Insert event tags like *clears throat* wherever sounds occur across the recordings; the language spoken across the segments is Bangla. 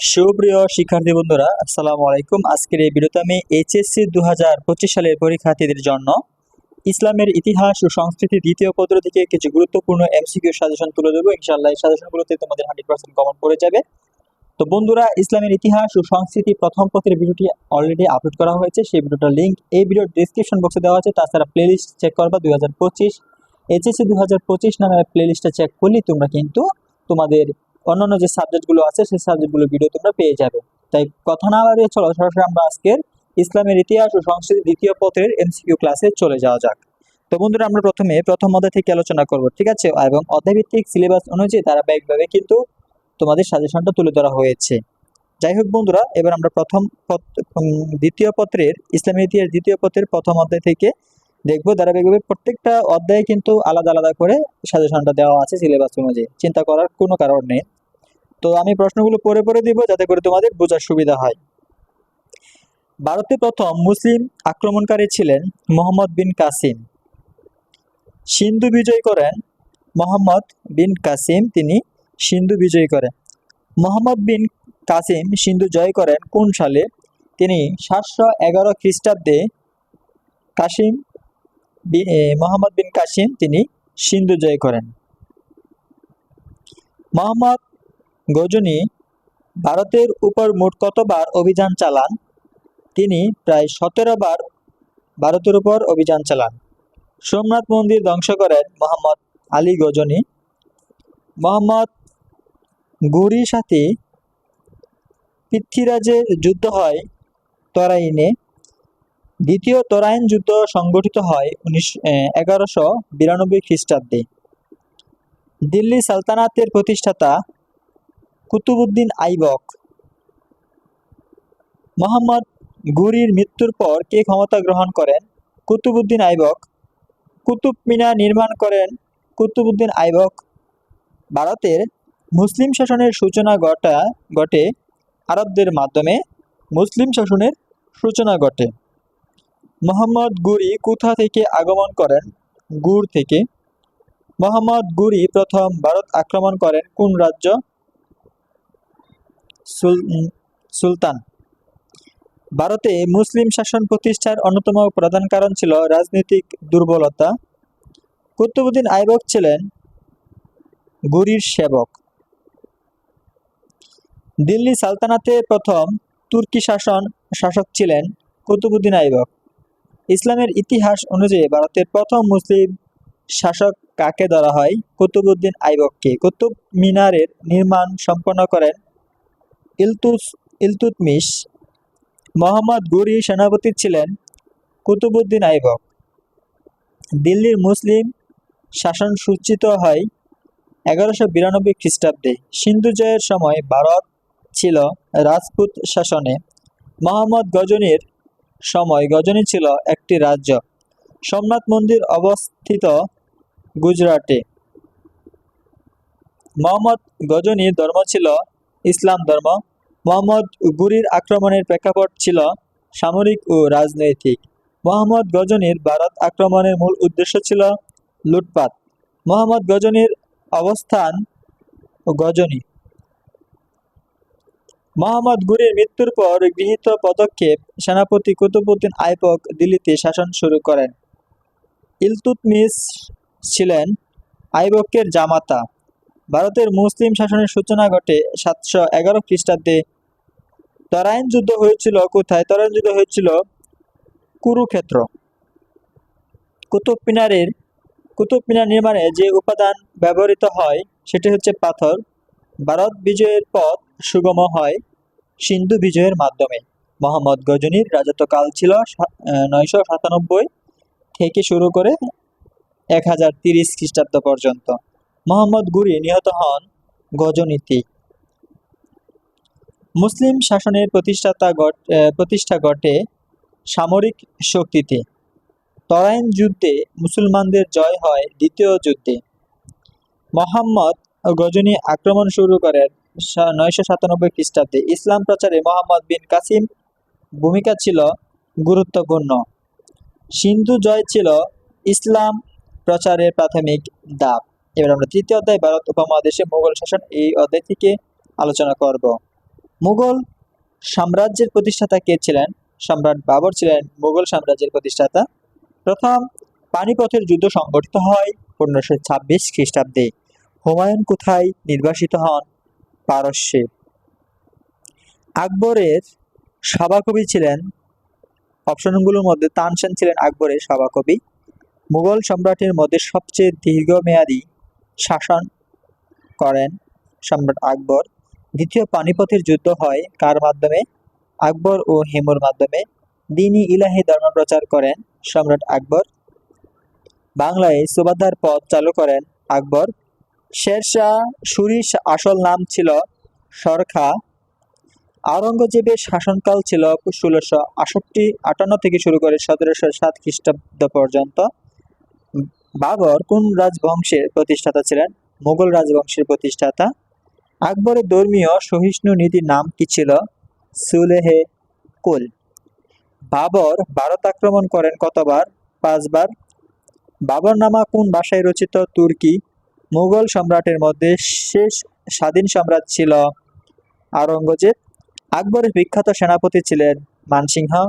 সুপ্রিয় শিক্ষার্থী বন্ধুরা, আসসালামু আলাইকুম। আজকের এই ভিডিওতে আমি এইচএসসি দু হাজার পঁচিশ সালের পরীক্ষার্থীদের জন্য ইসলামের ইতিহাস ও সংস্কৃতি দ্বিতীয় পত্র থেকে কিছু গুরুত্বপূর্ণ এমসিকিউ সাজেশন তুলে দেবো ইনশাআল্লাহ এই সাজেশনগুলোতে তোমাদের হান্ড্রেড পার্সেন্ট কমন করে যাবে। তো বন্ধুরা, ইসলামের ইতিহাস ও সংস্কৃতি প্রথম পত্রের ভিডিওটি অলরেডি আপলোড করা হয়েছে। সেই ভিডিওটার লিঙ্ক এই ভিডিওর ডিসক্রিপশন বক্সে দেওয়া আছে। তাছাড়া প্লেলিস্ট চেক করবা দুই হাজার পঁচিশ। এইচএসসি দু হাজার পঁচিশ নামে প্লেলিস্টটা চেক করলেই তোমরা কিন্তু তোমাদের অন্যান্য যে সাবজেক্টগুলো আছে, সেই সাবজেক্টগুলো ভিডিও তোমরা পেয়ে যাবে। তাই কথা না বাড়িয়ে চলো, সরাসরি আমরা আজকের ইসলামের ইতিহাস ও সংস্কৃতি দ্বিতীয় পত্রের এমসিকিউ ক্লাসে চলে যাওয়া যাক। তো বন্ধুরা, আমরা প্রথমে, প্রথম অধ্যায় থেকে আলোচনা করব, ঠিক আছে? এবং অধ্যায়ভিত্তিক সিলেবাস অনুযায়ী তারা ধারাবাহিকভাবে কিন্তু তোমাদের সাজেশনটা তুলে ধরা হয়েছে। যাই হোক বন্ধুরা, এবার আমরা প্রথম দ্বিতীয় পত্রের, ইসলামের ইতিহাস দ্বিতীয় পত্রের প্রথম অধ্যায় থেকে দেখব ধারাবাহিকভাবে। প্রত্যেকটা অধ্যায়ে কিন্তু আলাদা আলাদা করে সাজেশনটা দেওয়া আছে সিলেবাস অনুযায়ী। চিন্তা করার কোনো কারণ নেই। তো আমি প্রশ্নগুলো পরে পরে দিব যাতে করে তোমাদের বোঝার সুবিধা হয়। ভারতে প্রথম মুসলিম আক্রমণকারী ছিলেন মোহাম্মদ বিন কাসিম। সিন্ধু বিজয় করেন মোহাম্মদ বিন কাসিম, তিনি সিন্ধু বিজয় করেন। মোহাম্মদ বিন কাসিম সিন্ধু জয় করেন কোন সালে? তিনি সাতশো এগারো খ্রিস্টাব্দে কাসিম মোহাম্মদ বিন কাসিম, তিনি সিন্ধু জয় করেন। মোহাম্মদ গজনী ভারতের উপর মোট কতবার অভিযান চালান? তিনি প্রায় সতেরো বার ভারতের উপর অভিযান চালান। সোমনাথ মন্দির ধ্বংস করেন মোহাম্মদ আলী গজনী। মোহাম্মদ গুরির সাথে পৃথ্বীরাজের যুদ্ধ হয় তরাইনে। দ্বিতীয় তরাইন যুদ্ধ সংগঠিত হয় উনিশ এগারোশো বিরানব্বই খ্রিস্টাব্দে। দিল্লি সালতানাতের প্রতিষ্ঠাতা কুতুবুদ্দিন আইবক মোহাম্মদ গুরির মৃত্যুর পর কে ক্ষমতা গ্রহণ করেন? কুতুবুদ্দিন আইবক। কুতুব মিনার নির্মাণ করেন কুতুবুদ্দিন আইবক। ভারতের মুসলিম শাসনের সূচনা ঘটা, ঘটে আরবদের মাধ্যমে মুসলিম শাসনের সূচনা ঘটে। মোহাম্মদ গুরি কোথা থেকে আগমন করেন? গুর থেকে। মোহাম্মদ গুরি প্রথম ভারত আক্রমণ করেন কোন রাজ্য? সুল- সুলতান। ভারতে মুসলিম শাসন প্রতিষ্ঠার অন্যতম প্রধান কারণ ছিল রাজনৈতিক দুর্বলতা। কুতুবুদ্দিন আইবক ছিলেন গুরির সেবক। দিল্লি সালতানাতে প্রথম তুর্কি শাসন শাসক ছিলেন কুতুবুদ্দিন আইবক। ইসলামের ইতিহাস অনুযায়ী ভারতের প্রথম মুসলিম শাসক কাকে ধরা হয়? কুতুবুদ্দিন আইবককে। কুতুব মিনারের নির্মাণ সম্পন্ন করেন ইলতুস, ইলতুতমিশ। মোহাম্মদ গুরি সেনাপতি ছিলেন কুতুবুদ্দিন আইবক। দিল্লির মুসলিম শাসন সূচিত হয় এগারোশো বিরানব্বই খ্রিস্টাব্দে। সিন্ধু জয়ের সময় ভারত ছিল রাজপুত শাসনে। মোহাম্মদ গজনীর সময় গজনী ছিল একটি রাজ্য। সোমনাথ মন্দির অবস্থিত গুজরাটে। মোহাম্মদ গজনীর ধর্ম ছিল ইসলাম ধর্ম। মোহাম্মদ গুরির আক্রমণের প্রেক্ষাপট ছিল সামরিক ও রাজনৈতিক। মোহাম্মদ গজনীর ভারত আক্রমণের মূল উদ্দেশ্য ছিল লুটপাট। মোহাম্মদ গজনীর অবস্থান গজনী। মোহাম্মদ গুরির মৃত্যুর পর গৃহীত পদক্ষেপ সেনাপতি কুতুবুদ্দিন আইবক দিল্লিতে শাসন শুরু করেন। ইলতুতমিশ ছিলেন আইবকের জামাতা। ভারতের মুসলিম শাসনের সূচনা ঘটে সাতশো এগারো খ্রিস্টাব্দে। তরাইন যুদ্ধ হয়েছিল কোথায়? তরাইন যুদ্ধ হয়েছিল কুরুক্ষেত্র। কুতুব মিনারের কুতুব মিনার নির্মাণে যে উপাদান ব্যবহৃত হয়, সেটি হচ্ছে পাথর। ভারত বিজয়ের পথ সুগম হয়। সিন্ধু বিজয়ের মাধ্যমে। মোহাম্মদ গজনীর রাজত্বকাল ছিল নয়শো সাতানব্বই থেকে শুরু করে এক হাজার তিরিশ খ্রিস্টাব্দ পর্যন্ত। মোহাম্মদ গুরি নিহত হন গজনীতি। মুসলিম শাসনের প্রতিষ্ঠাতা প্রতিষ্ঠা ঘটে সামরিক শক্তিতে। তরাইন যুদ্ধে মুসলমানদের জয় হয় দ্বিতীয় যুদ্ধে। মোহাম্মদ গজনী আক্রমণ শুরু করেন নয়শো সাতানব্বই খ্রিস্টাব্দে ইসলাম প্রচারে মোহাম্মদ বিন কাসিম ভূমিকা ছিল গুরুত্বপূর্ণ। সিন্ধু জয় ছিল ইসলাম প্রচারের প্রাথমিক ধাপ এবার আমরা তৃতীয় অধ্যায় ভারত উপমহাদেশে মোগল শাসন এই অধ্যায় থেকে আলোচনা করব। মুঘল সাম্রাজ্যের প্রতিষ্ঠাতা কে ছিলেন? সম্রাট বাবর ছিলেন মুঘল সাম্রাজ্যের প্রতিষ্ঠাতা। প্রথম পানিপথের যুদ্ধ সংগঠিত হয় পনেরোশো ছাব্বিশ খ্রিস্টাব্দে। হুমায়ুন কোথায় নির্বাসিত হন? পারস্যে। আকবরের সভাকবি ছিলেন, অপশনগুলোর মধ্যে তানসেন ছিলেন আকবরের সভাকবি। মুঘল সম্রাটের মধ্যে সবচেয়ে দীর্ঘমেয়াদী শাসন করেন সম্রাট আকবর। দ্বিতীয় পানিপথের যুদ্ধ হয় কার মাধ্যমে? আকবর ও হেমুর মাধ্যমে। দিনী ইলাহি ধর্ম প্রচার করেন সম্রাট আকবর। বাংলায় সুবাদার পদ চালু করেন আকবর। শেরশাহ সুরির আসল নাম ছিল সরখা। আওরঙ্গজেবের শাসনকাল ছিল ষোলোশো আষট্টি, আটান্ন থেকে শুরু করে সতেরোশো সাত খ্রিস্টাব্দ পর্যন্ত। বাবর কোন রাজবংশের প্রতিষ্ঠাতা ছিলেন? মুঘল রাজবংশের প্রতিষ্ঠাতা। আকবরের ধর্মীয় সহিষ্ণু নীতির নাম কি ছিল? সুলেহে কুল। বাবর ভারত আক্রমণ করেন কতবার? পাঁচবার। বাবর নামা কোন ভাষায় রচিত তুর্কি? মুঘল সম্রাটের মধ্যে শেষ স্বাধীন সম্রাট ছিল আওরঙ্গজেব। আকবরের বিখ্যাত সেনাপতি ছিলেন মানসিংহ।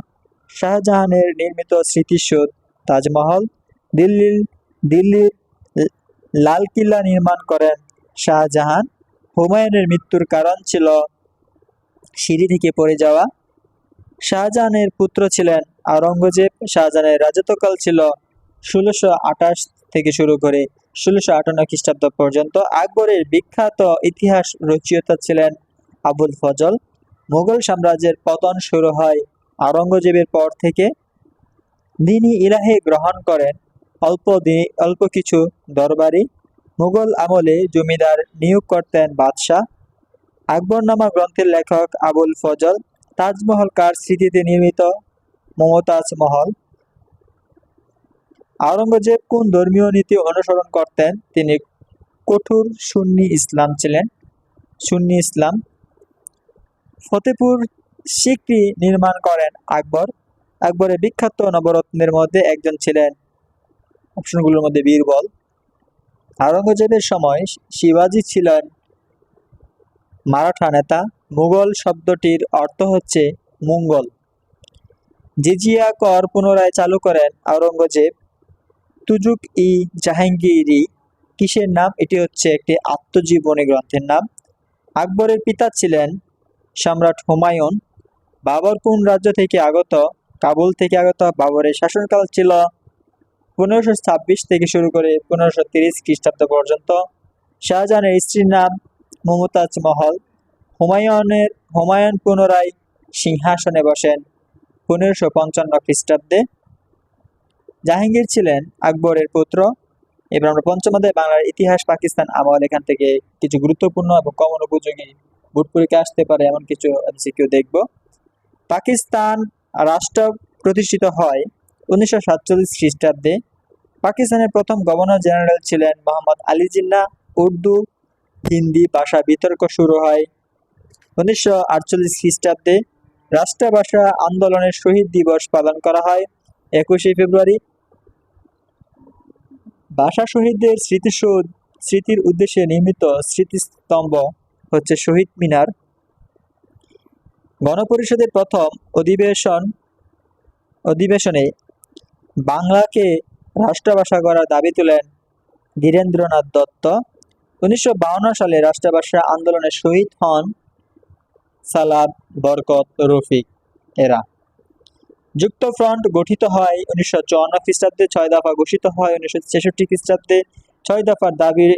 শাহজাহানের নির্মিত স্মৃতিসৌধ তাজমহল। দিল্লির দিল্লির ল- লাল কিল্লা নির্মাণ করেন শাহজাহান। হুমায়ুনের মৃত্যুর কারণ ছিল সিঁড়ি থেকে পড়ে যাওয়া। শাহজাহানের পুত্র ছিলেন আওরঙ্গজেব। শাহজাহানের রাজত্বকাল ছিল ষোলোশো আঠাশ থেকে শুরু করে ষোলোশো আটান্ন খ্রিস্টাব্দ পর্যন্ত আকবরের বিখ্যাত ইতিহাস রচয়িতা ছিলেন আবুল ফজল। মুঘল সাম্রাজ্যের পতন শুরু হয় আওরঙ্গজেবের পর থেকে। দিনী ইলাহি গ্রহণ করেন, অল্প দিন, অল্প কিছু দরবারি মুঘল আমলে জমিদার নিয়োগ করতেন বাদশাহ। আকবরনামা গ্রন্থের লেখক আবুল ফজল তাজমহল কার স্মৃতিতে নির্মিত? মমতাজ মহল। আওরঙ্গজেব কোন ধর্মীয় নীতি অনুসরণ করতেন? তিনি কঠোর সুন্নি ইসলাম ছিলেন। সুন্নি ইসলাম। ফতেপুর সিকরি নির্মাণ করেন আকবর। আকবরের বিখ্যাত নবরত্নের মধ্যে একজন ছিলেন। অপশনগুলোর মধ্যে বীরবল। আওরঙ্গজেবের সময় শিবাজি ছিলেন মারাঠা নেতা। মুঘল শব্দটির অর্থ হচ্ছে মঙ্গল। জিজিয়া কর পুনরায় চালু করেন আওরঙ্গজেব। তুজুক ই জাহাঙ্গীরি কিসের নাম? এটি হচ্ছে একটি আত্মজীবনী গ্রন্থের নাম। আকবরের পিতা ছিলেন সম্রাট হুমায়ুন। বাবর কোন রাজ্য থেকে আগত? কাবুল থেকে আগত। বাবরের শাসনকাল ছিল পনেরোশো ছাব্বিশ থেকে শুরু করে পনেরোশো তিরিশ খ্রিস্টাব্দ পর্যন্ত। শাহজাহানের স্ত্রীর নাম মমতাজ মহল। হুমায়ুনের, হুমায়ুন পুনরায় সিংহাসনে বসেন পনেরোশো পঞ্চান্ন খ্রিস্টাব্দে। জাহাঙ্গীর ছিলেন আকবরের পুত্র। এবার আমরা পঞ্চম অধ্যায় বাংলার ইতিহাস, পাকিস্তান আমল, এখান থেকে কিছু গুরুত্বপূর্ণ এবং কমন উপযোগী বুট পরীক্ষা আসতে পারে এমন কিছু এমসিকিউ দেখব। পাকিস্তান রাষ্ট্র প্রতিষ্ঠিত হয় উনিশশো সাতচল্লিশ খ্রিস্টাব্দে। পাকিস্তানের প্রথম গভর্নর জেনারেল ছিলেন মোহাম্মদ আলী জিন্না। উর্দু, হিন্দি ভাষা বিতর্ক শুরু হয় উনিশশো আটচল্লিশ খ্রিস্টাব্দে। রাষ্ট্রভাষা আন্দোলনের শহীদ দিবস পালন করা হয়। একুশে ফেব্রুয়ারি ভাষা শহীদদের স্মৃতিসৌধ, স্মৃতির উদ্দেশ্যে নির্মিত স্মৃতিস্তম্ভ হচ্ছে শহীদ মিনার। গণপরিষদের প্রথম অধিবেশন, অধিবেশনে বাংলাকে রাষ্ট্রভাষা করার দাবি তুলেন ধীরেন্দ্রনাথ দত্ত। উনিশশো সালে রাষ্ট্রভাষা আন্দোলনে শহীদ হন সালাদ বরকত রফিক এরা। যুক্ত ফ্রন্ট গঠিত হয় উনিশশো চুয়ান্ন খ্রিস্টাব্দে, ছয় দফা ঘোষিত হয় উনিশশো ছেষট্টি খ্রিস্টাব্দে। ছয় দফার দাবির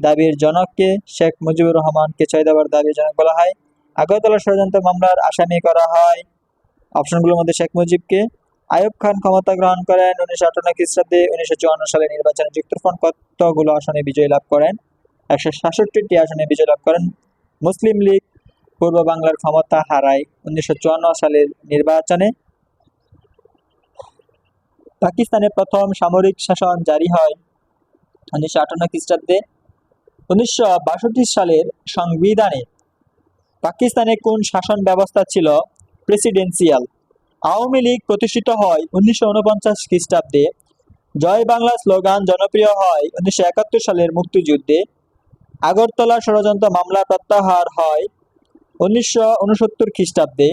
দাবির জনককে শেখ মুজিবুর রহমানকে ছয় দফার দাবির জনক বলা হয়। আগরতলা ষড়যন্ত্র মামলার আসামি করা হয় অপশনগুলোর মধ্যে শেখ মুজিবকে। আয়ুব খান ক্ষমতা গ্রহণ করেন উনিশশো আটান্ন খ্রিস্টাব্দে, উনিশশো চুয়ান্ন সালে নির্বাচনে যুক্তফ্রন্ট কতগুলো আসনে বিজয় লাভ করেন? একশো সাতষট্টিটি আসনে বিজয় লাভ করেন। মুসলিম লীগ পূর্ব বাংলার ক্ষমতা হারায় উনিশশো চুয়ান্ন সালের নির্বাচনে। পাকিস্তানের প্রথম সামরিক শাসন জারি হয়। উনিশশো আটান্ন খ্রিস্টাব্দে উনিশশো বাষট্টি সালের সংবিধানে পাকিস্তানে কোন শাসন ব্যবস্থা ছিল? প্রেসিডেন্সিয়াল। আওয়ামী লীগ প্রতিষ্ঠিত হয় উনিশশো উনপঞ্চাশ খ্রিস্টাব্দে। জয় বাংলা স্লোগান জনপ্রিয় হয় উনিশশো একাত্তর সালের মুক্তিযুদ্ধে। আগরতলা ষড়যন্ত্র মামলা প্রত্যাহার হয় উনিশশো উনসত্তর খ্রিস্টাব্দে।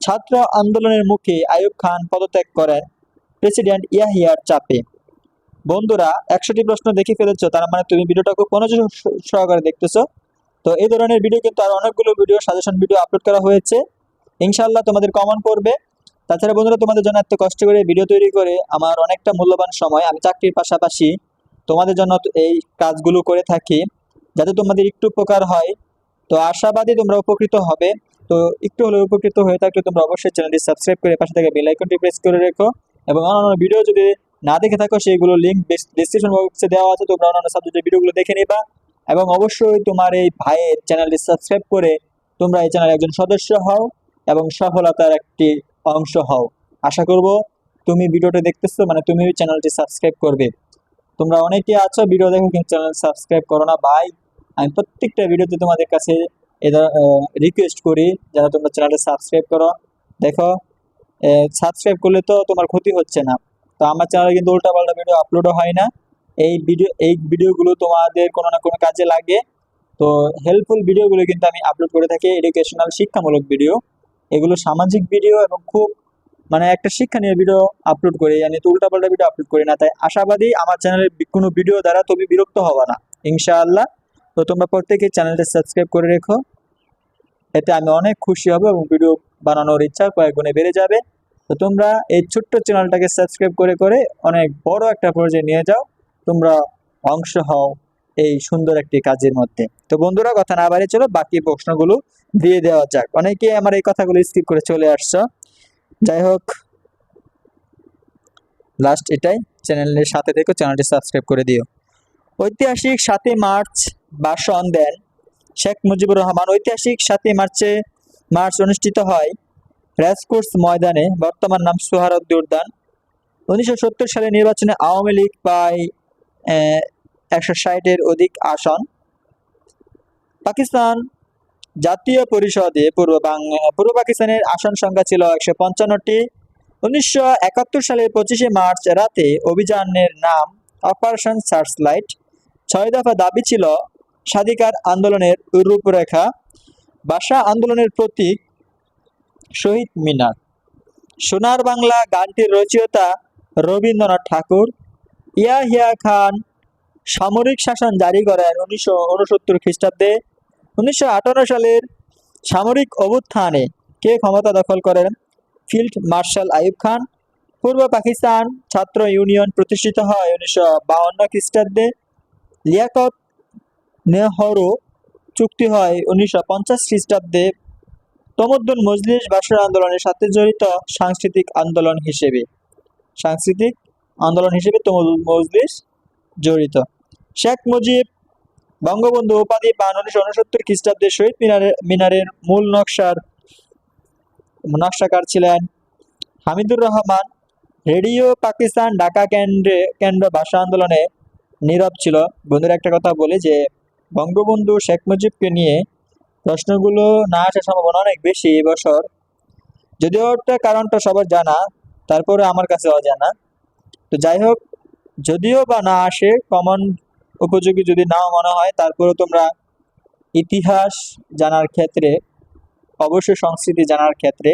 ছাত্র আন্দোলনের মুখে আয়ুব খান পদত্যাগ করেন। প্রেসিডেন্ট ইয়াহিয়ার চাপে। বন্ধুরা, একশোটি প্রশ্ন দেখে ফেলেছো, তার মানে তুমি ভিডিওটা খুব সহকারে দেখতেছো। তো এই ধরনের ভিডিও কিন্তু আর অনেকগুলো ভিডিও সাজেশন ভিডিও আপলোড করা হয়েছে। ইনশাল্লাহ তোমাদের কমন করবে। তাছাড়া বন্ধুরা, তোমাদের জন্য এত কষ্ট করে ভিডিও তৈরি করে আমার অনেকটা মূল্যবান সময়, আমি চাকরির পাশাপাশি তোমাদের জন্য এই কাজগুলো করে থাকি, যাতে তোমাদের একটু উপকার হয়। তো আশাবাদী তোমরা উপকৃত হবে। তো একটু হলেও উপকৃত হয়ে থাকলে তোমরা অবশ্যই চ্যানেলটি সাবস্ক্রাইব করে পাশে থেকে বেল আইকনটি প্রেস করে রেখো। এবং অন্যান্য ভিডিও যদি না দেখে থাকো সেইগুলো লিঙ্ক ডিসক্রিপশন বক্সে দেওয়া আছে। তোমরা অন্যান্য সাবজেক্টের ভিডিওগুলো দেখে নিবা এবং অবশ্যই তোমার এই ভাইয়ের চ্যানেলটি সাবস্ক্রাইব করে তোমরা এই চ্যানেলের একজন সদস্য হও এবং সফলতার একটি অংশ হও। আশা করব তুমি ভিডিওটা দেখতেছো মানে তুমি ওই চ্যানেলটি সাবস্ক্রাইব করবে। তোমরা অনেকে আছো ভিডিও দেখো, কিন্তু চ্যানেল সাবস্ক্রাইব করো না। ভাই, আমি প্রত্যেকটা ভিডিওতে তোমাদের কাছে এদের রিকোয়েস্ট করি যারা তোমরা চ্যানেলটা সাবস্ক্রাইব করো। দেখো সাবস্ক্রাইব করলে তো তোমার ক্ষতি হচ্ছে না। তো আমার চ্যানেলে কিন্তু উল্টাপাল্টা ভিডিও আপলোডও হয় না। এই ভিডিও এই ভিডিওগুলো তোমাদের কোনো না কোনো কাজে লাগে। তো হেল্পফুল ভিডিওগুলো কিন্তু আমি আপলোড করে থাকি। এডুকেশনাল শিক্ষামূলক ভিডিও এগুলো সামাজিক ভিডিও এবং খুব মানে একটা শিক্ষণীয় ভিডিও আপলোড করি। আমি তো উল্টাপাল্টা ভিডিও আপলোড করি না। তাই আশাবাদী আমার চ্যানেলের কোনো ভিডিও দ্বারা তুমি বিরক্ত হবা না। ইনশাআল্লাহ। তো তোমরা প্রত্যেকে চ্যানেলটা সাবস্ক্রাইব করে রেখো। এতে আমি অনেক খুশি হব এবং ভিডিও বানানোর ইচ্ছা কয়েক গুণে বেড়ে যাবে। তো তোমরা এই ছোট্ট চ্যানেলটাকে সাবস্ক্রাইব করে করে অনেক বড় একটা পর্যায়ে নিয়ে যাও। তোমরা অংশ হও এই সুন্দর একটি কাজের মধ্যে। তো বন্ধুরা, কথা না বাড়িয়ে চলো, বাকি প্রশ্নগুলো দিয়ে দেওয়া যাক। অনেকে আমার এই কথাগুলো স্কিপ করে চলে আসছো। যাই হোক লাস্ট এটাই। চ্যানেলের সাথে থেকো চ্যানেলটি সাবস্ক্রাইব করে দিও। ঐতিহাসিক সাতই মার্চ ভাষণ দেন শেখ মুজিবুর রহমান ঐতিহাসিক সাতই মার্চে মার্চ অনুষ্ঠিত হয়। রেসকোর্স ময়দানে বর্তমান নাম সোহারদ্দি উদ্যান উনিশশো সত্তর সালে নির্বাচনে আওয়ামী লীগ পায় একশো ষাটের অধিক আসন। পাকিস্তান জাতীয় পরিষদে পূর্ব বাংলা পূর্ব পাকিস্তানের আসন সংখ্যা ছিল একশো পঞ্চান্নটি। উনিশশো একাত্তর সালের পঁচিশে মার্চ রাতে অভিযানের নাম অপারেশন সার্চলাইট। ছয় দফা দাবি ছিল স্বাধিকার আন্দোলনের রূপরেখা। ভাষা আন্দোলনের প্রতীক শহীদ মিনার। সোনার বাংলা গানটির রচয়িতা রবীন্দ্রনাথ ঠাকুর, ইয়াহিয়া খান সামরিক শাসন জারি করেন উনিশশো উনসত্তর খ্রিস্টাব্দে। উনিশশো আঠারো সালের সামরিক অভ্যুত্থানে কে ক্ষমতা দখল করেন? ফিল্ড মার্শাল আইব খান। পূর্ব পাকিস্তান ছাত্র ইউনিয়ন প্রতিষ্ঠিত হয় উনিশশো বাউন্ন খ্রিস্টাব্দে। লিয়াকত নেহরু চুক্তি হয় উনিশশো পঞ্চাশ খ্রিস্টাব্দে তমদ্দুন মজলিস ভাষার আন্দোলনের সাথে জড়িত সাংস্কৃতিক আন্দোলন হিসেবে। সাংস্কৃতিক আন্দোলন হিসেবে তমদ্দুন মজলিস জড়িত। শেখ মুজিব, বঙ্গবন্ধু উপাধি পান উনিশশো উনসত্তর খ্রিস্টাব্দে শহীদ মিনারের মিনারের মূল নকশার নকশাকার ছিলেন হামিদুর রহমান। রেডিও পাকিস্তান ঢাকা কেন্দ্রে কেন্দ্র ভাষা আন্দোলনে নীরব ছিল। বন্ধুরা একটা কথা বলি যে বঙ্গবন্ধু শেখ মুজিবকে নিয়ে প্রশ্নগুলো না আসার সম্ভাবনা অনেক বেশি এবছর যদিও একটা কারণটা সবার জানা, তারপরে আমার কাছে অজানা। তো যাই হোক, যদিও বা না আসে কমন উপযোগী যদি নাও মনে হয় তারপরে তোমরা ইতিহাস জানার ক্ষেত্রে, অবশ্যই সংস্কৃতি জানার ক্ষেত্রে,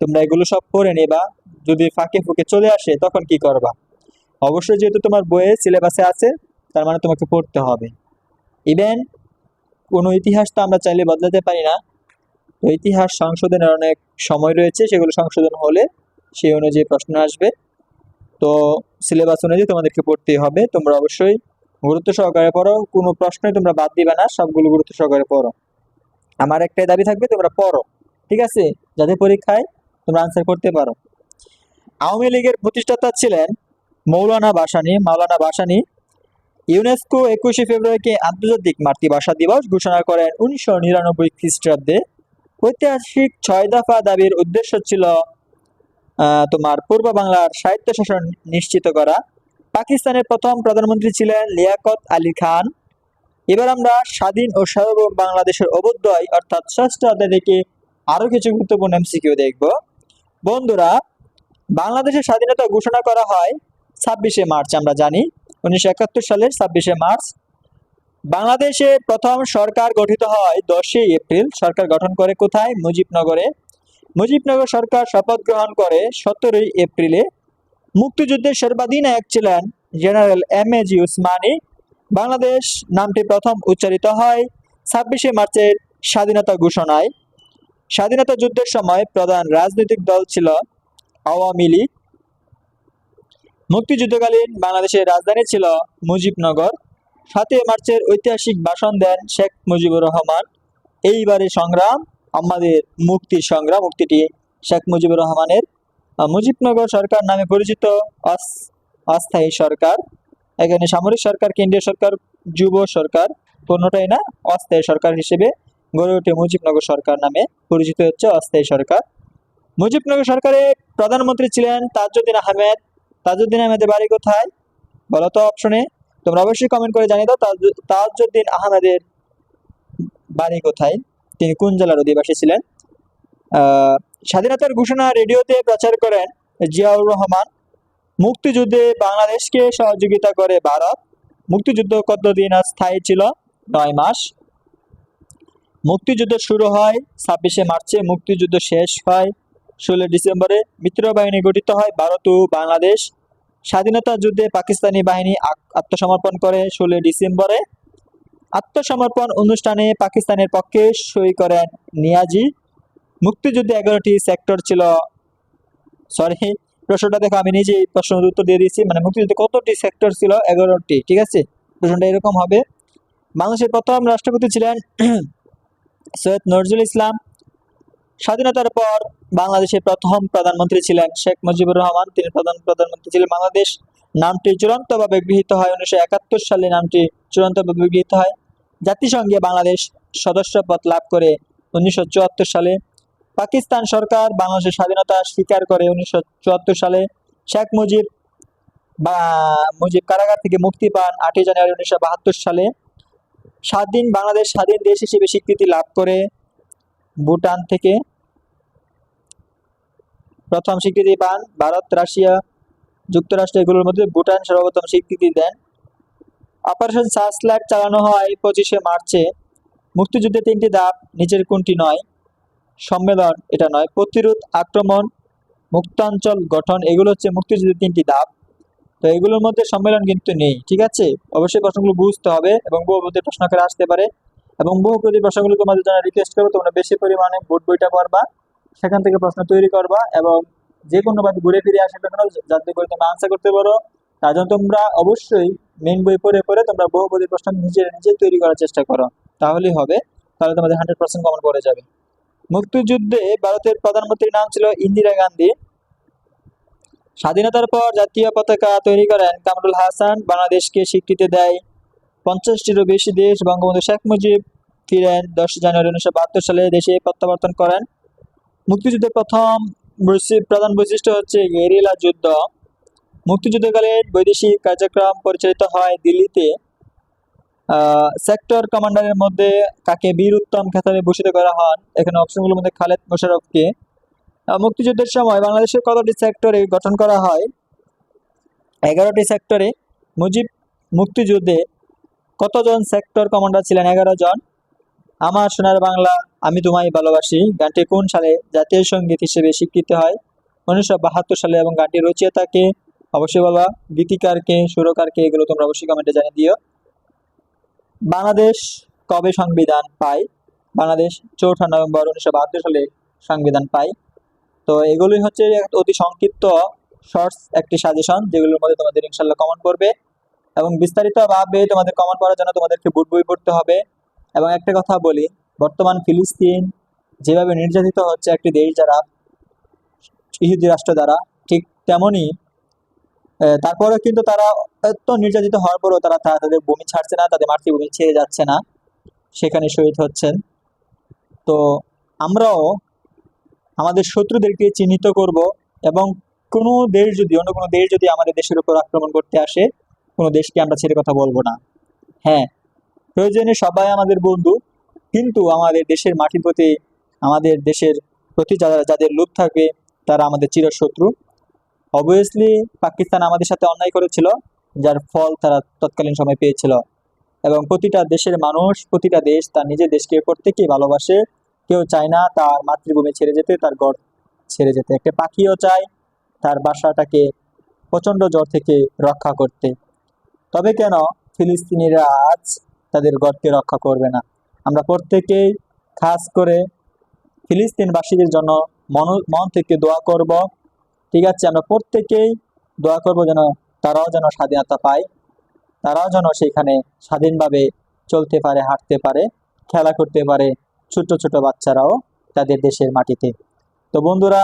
তোমরা এগুলো সব পড়ে নেবা। যদি ফাঁকে ফুঁকে চলে আসে, তখন কি করবা? অবশ্যই যেহেতু তোমার বইয়ে সিলেবাসে আছে, তার মানে তোমাকে পড়তে হবে। ইভেন কোনো ইতিহাস তো আমরা চাইলে বদলাতে পারি না। ইতিহাস সংশোধনের অনেক সময় রয়েছে, সেগুলো সংশোধন হলে সেই অনুযায়ী প্রশ্ন আসবে। তো সিলেবাস অনুযায়ী তোমাদেরকে পড়তেই হবে। তোমরা অবশ্যই গুরুত্ব সহকারে পড়ো, কোনো প্রশ্নই তোমরা বাদ দিবে না, সবগুলো গুরুত্ব সহকারে পড়ো। আমার একটাই দাবি থাকবে, তোমরা পড়ো, ঠিক আছে? যাতে পরীক্ষায় তোমরা আনসার করতে পারো। আওয়ামী লীগের প্রতিষ্ঠাতা ছিলেন মৌলানা বাসানি মাওলানা বাসানি ইউনেস্কো একুশে ফেব্রুয়ারিকে আন্তর্জাতিক মাতৃভাষা দিবস ঘোষণা করেন উনিশশো নিরানব্বই খ্রিস্টাব্দে। ঐতিহাসিক ছয় দফা দাবির উদ্দেশ্য ছিল তোমার পূর্ব বাংলার সাহিত্য শাসন নিশ্চিত করা। পাকিস্তানের প্রথম প্রধানমন্ত্রী ছিলেন লিয়াকত আলী খান। এবার আমরা স্বাধীন ও সার্বভৌম বাংলাদেশের অবুদ্ধয় অর্থাৎ ষষ্ঠ অধ্যায় থেকে আরও কিছু গুরুত্বপূর্ণ এমসিকিউ দেখব। বন্ধুরা, বাংলাদেশের স্বাধীনতা ঘোষণা করা হয় ছাব্বিশে মার্চ, আমরা জানি। উনিশশো একাত্তর সালের ছাব্বিশে মার্চ বাংলাদেশে প্রথম সরকার গঠিত হয় দশই এপ্রিল। সরকার গঠন করে কোথায়? মুজিবনগরে। মুজিবনগর সরকার শপথ গ্রহণ করে সতেরোই এপ্রিলে। মুক্তিযুদ্ধের সর্বাধিনায়ক ছিলেন general M A G Osmani Bangladesh নামটি প্রথম উচ্চারিত হয় ছাব্বিশে মার্চের স্বাধীনতা ঘোষণায়। স্বাধীনতা যুদ্ধের সময় প্রধান রাজনৈতিক দল ছিল আওয়ামী লীগ। মুক্তিযুদ্ধকালীন বাংলাদেশের রাজধানী ছিল মুজিবনগর। সাতই মার্চের ঐতিহাসিক ভাষণ দেন শেখ মুজিবুর রহমান। এইবারে সংগ্রাম, আমাদের মুক্তির সংগ্রাম, মুক্তিটি শেখ মুজিবুর রহমানের। মুজিবনগর সরকার নামে পরিচিত অস- অস্থায়ী সরকার। এখানে সামরিক সরকার, কেন্দ্রীয় সরকার, যুব সরকার, কোনোটাই না, অস্থায়ী সরকার হিসেবে গড়ে ওঠে মুজিবনগর সরকার নামে পরিচিত হচ্ছে অস্থায়ী সরকার। মুজিবনগর সরকারের প্রধানমন্ত্রী ছিলেন তাজউদ্দিন আহমেদ। তাজউদ্দিন আহমেদের বাড়ি কোথায়? বলো তো অপশনে তোমরা অবশ্যই কমেন্ট করে জানিয়ে দাও তাজ- তাজউদ্দিন আহমেদের বাড়ি কোথায়? তিনি কোন জেলার অধিবাসী ছিলেন? স্বাধীনতার ঘোষণা রেডিওতে প্রচার করেন জিয়াউর রহমান। মুক্তিযুদ্ধে বাংলাদেশকে সহযোগিতা করে ভারত। মুক্তিযুদ্ধ কতদিন স্থায়ী ছিল? নয় মাস। মুক্তিযুদ্ধ শুরু হয় ছাব্বিশে মার্চে, মুক্তিযুদ্ধ শেষ হয় ষোলো ডিসেম্বরে। মিত্রবাহিনী গঠিত হয় ভারত ও বাংলাদেশ। স্বাধীনতা যুদ্ধে পাকিস্তানি বাহিনী আত্মসমর্পণ করে ষোলো ডিসেম্বরে। আত্মসমর্পণ অনুষ্ঠানে পাকিস্তানের পক্ষে সই করেন নিয়াজি। মুক্তিযুদ্ধে এগারোটি সেক্টর ছিল। সরি প্রশ্নটা দেখো, আমি নিজেই প্রশ্নের উত্তর দিয়ে দিয়েছি। মানে মুক্তিযুদ্ধে কতটি সেক্টর ছিল? এগারোটি, ঠিক আছে? প্রশ্নটা এরকম হবে। বাংলাদেশের প্রথম রাষ্ট্রপতি ছিলেন *clears throat* সৈয়দ নজরুল ইসলাম। স্বাধীনতার পর বাংলাদেশের প্রথম প্রধানমন্ত্রী ছিলেন শেখ মুজিবুর রহমান। তিনি প্রধান প্রধানমন্ত্রী ছিলেন বাংলাদেশ। নামটি চূড়ান্তভাবে গৃহীত হয় উনিশশো একাত্তর সালে। নামটি চূড়ান্তভাবে গৃহীত হয় জাতিসংঘে বাংলাদেশ সদস্যপদ লাভ করে উনিশশো চুয়াত্তর সালে। পাকিস্তান সরকার বাংলাদেশের স্বাধীনতা স্বীকার করে উনিশশো চুয়াত্তর সালে। শেখ মুজিব বা মুজিব কারাগার থেকে মুক্তি পান আটই জানুয়ারি উনিশশো বাহাত্তর সালে। স্বাধীন বাংলাদেশ স্বাধীন দেশ হিসেবে স্বীকৃতি লাভ করে ভুটান থেকে। প্রথম স্বীকৃতি পান ভারত, রাশিয়া, যুক্তরাষ্ট্র, এগুলোর মধ্যে ভুটান সর্বপ্রথম স্বীকৃতি দেন। অপারেশন সার্চলাইট চালানো হয় পঁচিশে মার্চে। মুক্তিযুদ্ধে তিনটি ধাপ, নিচের কোনটি নয়? সম্মেলন এটা নয়, প্রতিরোধ, আক্রমণ, মুক্তাঞ্চল গঠন, এগুলো হচ্ছে মুক্তিযুদ্ধের তিনটি ধাপ। তো এগুলোর মধ্যে সম্মেলন কিন্তু নেই, ঠিক আছে? অবশ্যই প্রশ্নগুলো বুঝতে হবে এবং বহুপদী প্রশ্ন করে আসতে পারে। এবং বহুপদী প্রশ্নগুলো তোমাদের জন্য রিকোয়েস্ট করব, তোমরা বেশি পরিমাণে বোর্ড বইটা পড়বা, সেখান থেকে প্রশ্ন তৈরি করবা এবং যে কোনো ভাবে ঘুরে ফিরে আসে কেন যাতে করে তোমরা আনসার করতে পারো। তার জন্য তোমরা অবশ্যই মেন বই পড়ে পড়ে তোমরা বহুপদী প্রশ্ন নিজে নিজে তৈরি করার চেষ্টা করো। তাহলেই হবে, তাহলে তোমাদের হান্ড্রেড পার্সেন্ট কমন পড়ে যাবে। মুক্তিযুদ্ধে ভারতের প্রধানমন্ত্রীর নাম ছিল ইন্দিরা গান্ধী। স্বাধীনতার পর জাতীয় পতাকা তৈরি করেন কামরুল হাসান, বাংলাদেশকে স্বীকৃতি দেয় পঞ্চাশটিরও বেশি দেশ বঙ্গবন্ধু শেখ মুজিব ফিরেন দশ জানুয়ারি উনিশশো বাহাত্তর সালে দেশে প্রত্যাবর্তন করেন। মুক্তিযুদ্ধের প্রথম প্রধান বৈশিষ্ট্য হচ্ছে গেরিলা যুদ্ধ। মুক্তিযুদ্ধকালীন বৈদেশিক কার্যক্রম পরিচালিত হয় দিল্লিতে। সেক্টর কমান্ডারের মধ্যে কাকে বীর উত্তম খেতাবে ভূষিত করা হন, এখানে অপশনগুলোর মধ্যে খালেদ মোশারফকে। মুক্তিযুদ্ধের সময় বাংলাদেশের কতটি সেক্টরে গঠন করা হয়? এগারোটি সেক্টরে মুজিব মুক্তিযুদ্ধে কতজন সেক্টর কমান্ডার ছিলেন? এগারো জন। আমার সোনার বাংলা, আমি তোমায় ভালোবাসি। গানটি কোন সালে জাতীয় সংগীত হিসেবে স্বীকৃত হয়? উনিশশো বাহাত্তর সালে এবং গানটির রচয়িতাকে অবশ্যই বলবা, গীতিকারকে, সুরকারকে, এগুলো তোমরা অবশ্যই কমেন্টে জানিয়ে দিও। বাংলাদেশ কবে সংবিধান পায়? বাংলাদেশ চৌঠা নভেম্বর উনিশশো বাহাত্তর সালে সংবিধান পায়। তো এগুলোই হচ্ছে অতি সংক্ষিপ্ত শর্টস একটি সাজেশন যেগুলোর মধ্যে তোমাদের ইনশাল্লাহ কমন পড়বে। এবং বিস্তারিত ভাবে তোমাদের কমন পড়ার জন্য তোমাদেরকে বুট বই পড়তে হবে। এবং একটা কথা বলি বর্তমান ফিলিস্তিন যেভাবে নির্যাতিত হচ্ছে একটি দেশ যারা ইহুদি রাষ্ট্র দ্বারা ঠিক তেমনই আহ, তারপরেও কিন্তু তারা এত নির্যাতিত হওয়ার পরেও তারা তাদের ভূমি ছাড়ছে না তাদের মাতৃভূমি ছেড়ে যাচ্ছে না সেখানে শহীদ হচ্ছেন। তো আমরাও আমাদের শত্রুদেরকে চিহ্নিত করব এবং কোনো দেশ যদি অন্য কোনো দেশ যদি আমাদের দেশের উপর আক্রমণ করতে আসে কোনো দেশকে আমরা ছেড়ে কথা বলব না। হ্যাঁ প্রয়োজনে সবাই আমাদের বন্ধু, কিন্তু আমাদের দেশের মাটির প্রতি, আমাদের দেশের প্রতি যারা যাদের লোভ থাকবে, তারা আমাদের চিরশত্রু। অবভিয়াসলি পাকিস্তান আমাদের সাথে অন্যায় করেছিল, যার ফল তারা তৎকালীন সময় পেয়েছিল। এবং প্রতিটা দেশের মানুষ, প্রতিটা দেশ তার নিজের দেশকে প্রত্যেকেই ভালোবাসে। কেউ চায় না তার মাতৃভূমি ছেড়ে যেতে, তার ঘর ছেড়ে যেতে। একটা পাখিও চায় তার বাসাটাকে প্রচণ্ড জ্বর থেকে রক্ষা করতে। তবে কেন ফিলিস্তিনিরা আজ তাদের গর্তে রক্ষা করবে না? আমরা প্রত্যেকেই খাস করে ফিলিস্তিনবাসীদের জন্য মন মন থেকে দোয়া করব। ঠিক আছে, আমরা প্রত্যেকেই দোয়া করব যেন তারাও যেন স্বাধীনতা পায়, তারাও যেন সেখানে স্বাধীনভাবে চলতে পারে, হাঁটতে পারে, খেলা করতে পারে ছোট ছোট বাচ্চারাও তাদের দেশের মাটিতে। তো বন্ধুরা,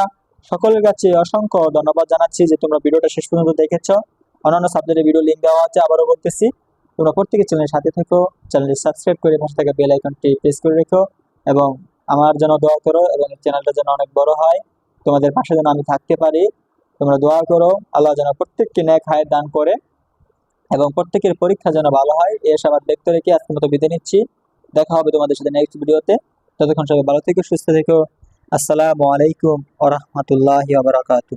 সকলের কাছে অসংখ্য ধন্যবাদ জানাচ্ছি যে তোমরা ভিডিওটা শেষ পর্যন্ত দেখেছ। অন্যান্য সাবজেক্টের ভিডিও লিঙ্ক দেওয়া আছে, আবারও বলতেছি তোমরা প্রত্যেকে চ্যানেলের সাথে থেকো চ্যানেলটি সাবস্ক্রাইব করে পাশে থাকা বেল আইকনটি প্রেস করে রেখো এবং আমার জন্য দোয়া করো এবং চ্যানেলটা যেন অনেক বড় হয়। তোমাদের পাশে যেন আমি থাকতে পারি। তোমরা দোয়া করো, আল্লাহ যেন প্রত্যেককে ন্যাক হায় দান করে এবং প্রত্যেকের পরীক্ষা যেন ভালো হয়। এই আশাবাদ দেখতে রেখে আজকের মতো বিদায় নিচ্ছি। দেখা হবে তোমাদের সাথে নেক্সট ভিডিওতে ততক্ষণ সবাই ভালো থেকো, সুস্থ থেকো। আসসালামু আলাইকুম ওরহমতুল্লাহি আবরাকাতু